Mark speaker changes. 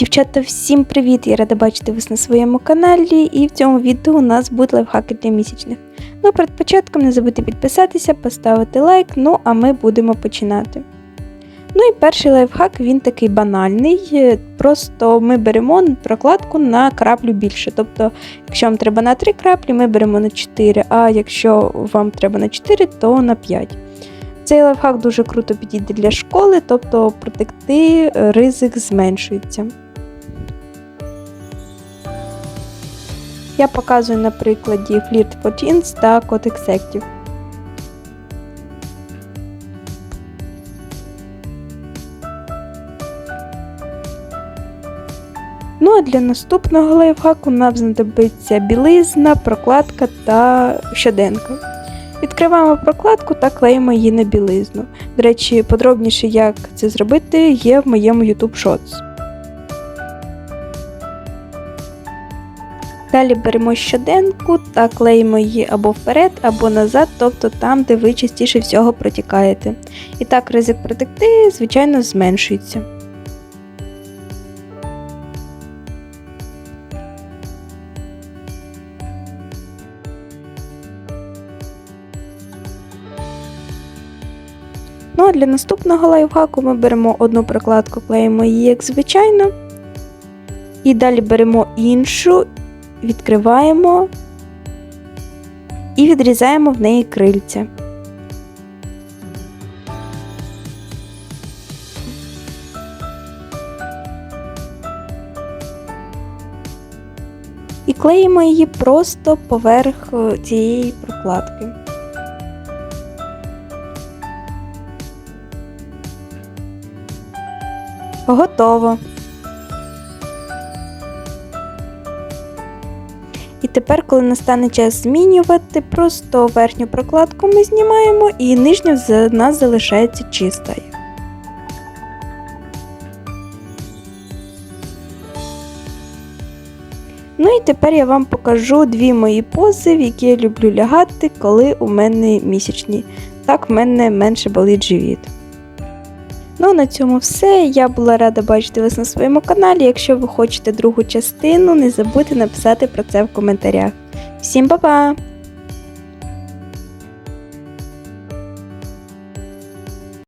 Speaker 1: Дівчата, всім привіт! Я рада бачити вас на своєму каналі, і в цьому відео у нас будуть лайфхаки для місячних. Ну, перед початком не забудьте підписатися, поставити лайк, ну а ми будемо починати. Ну і перший лайфхак він такий банальний. е, Просто ми беремо прокладку на краплю більше. Тобто, якщо вам треба на 3 краплі, ми беремо на 4, а якщо вам треба на 4, то на 5. Цей лайфхак дуже круто підійде для школи, тобто протекти е, ризик зменшується. Я показую на прикладі Flirt for Teens та Kotex Active. Ну а для наступного лайфхаку нам знадобиться білизна, прокладка та щоденка. Відкриваємо прокладку та клеїмо її на білизну. До речі, подробніше, як це зробити, є в моєму YouTube Shorts. Далі беремо щоденку та клеїмо її або вперед, або назад, тобто там, де ви частіше всього протікаєте. І так ризик протекти, звичайно, зменшується. Ну а для наступного лайфхаку ми беремо одну прокладку, клеїмо її як звичайно. І далі беремо іншу, відкриваємо і відрізаємо в неї крильця. І клеїмо її просто поверх е, цієї прокладки. Готово. І тепер, коли настане час змінювати, просто верхню прокладку ми знімаємо і нижня в нас залишається чистою. Ну і тепер я вам покажу дві мої пози, в які я люблю лягати, коли у мене місячні. Так в мене менше болить живіт. Ну, на цьому все. Я була рада бачити вас на своєму каналі. Якщо ви хочете другу частину, не забудьте написати про це в коментарях. Всім па-па!